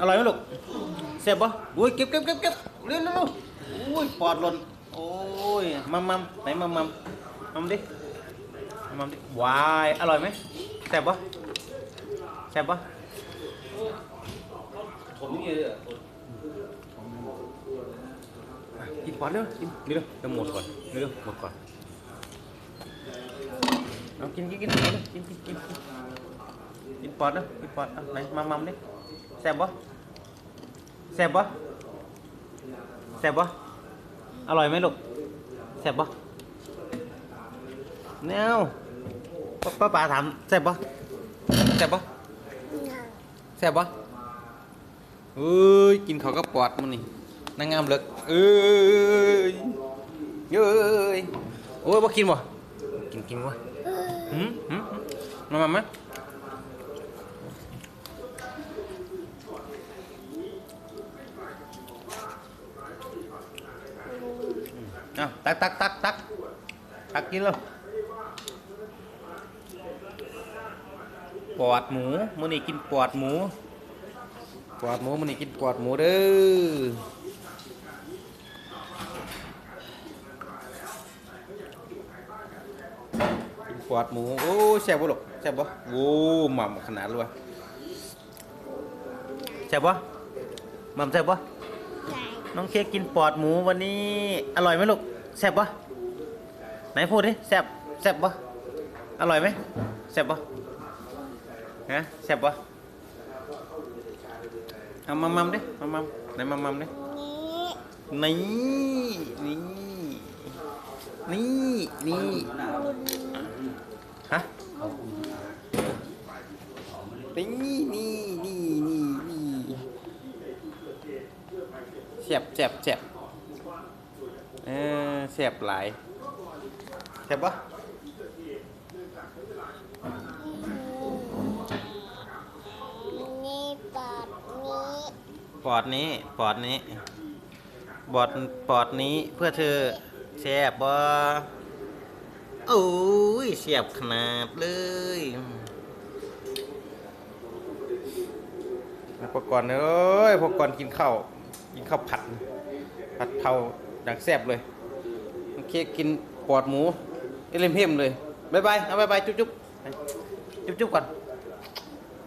อร่อยไหมลูกเสียบปะอุ้ยเก็บเก็บเก็บเก็บเร็วเร็วเร็วอุ้ยปอดหล่นโอ้ยมัมมัมไหนมัมมัมมัมดิมัมดิวายอร่อยไหมแซ่บปะแซ่บปะผมนี่เลยอะกินปอดเร็วกินเร็วจะหมดก่อนเร็วหมดก่อนเอากินกินกินกินกินกินกินกินปอดเร็วกินปอดเอาไหนมัมมัมดิ แซ่บปะแซ่บปะแซ่บปะอร่อยไหมลูกแซ่บปะแนวป้าป้าป๋าถามแซ่บปะแซ่บปะแซ่บปะเอ้ยกินเขาก็ปอดมันนี่นางงามเหลิกเอ้ยเอ้ยโอ้ยบ่กินบ่กินกินวะหืมหืมหืมมามามา เอาตักตักตักตักตักกินเลยปอดหมูมื้อนี้กินปอดหมูปอดหมูมื้อนี้กินปอดหมูเด้อกินปอดหมูโอ้แซ่บบ่ลูกแซ่บบ่โอ้หม่ำขนาดเลยวะแซ่บบ่หม่ำแซ่บบ่ น้องเค้กกินปอดหมูวันนี้อร่อยไหมลูกแซ่บปะไหนพูดดิแซ่บแซ่บปะอร่อยไหมแซ่บปะฮะแซ่บปะเอามามัมดิมามัมไหนมามัมดินี่นี่นี่นี่ฮะนี่นี่นี่นี่นี่ เสียบเสียบเสียบเออเสียบหลายเสียบปะนี่ปอดนี้ปอดนี้ปอดนี้ปอดปอดนี้เพื่อเธอเสียบบ่โอ้ยเสียบขนาดเลยอุปกรณ์เอ้ยอุปกรณ์กินข้าว กินข้าวผัด ผัดเผาดังแซ่บเลยโอเคกินปอดหมูเอลิมเพิมเลยบายบายเอาบายบายจุ๊บจุ๊บจุ๊บจุ๊บก่อน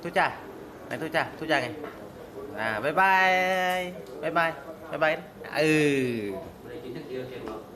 ทุจ่าไหนทุจ่าทุจ่าไงอ่าบายบายบายบายบายบายเออ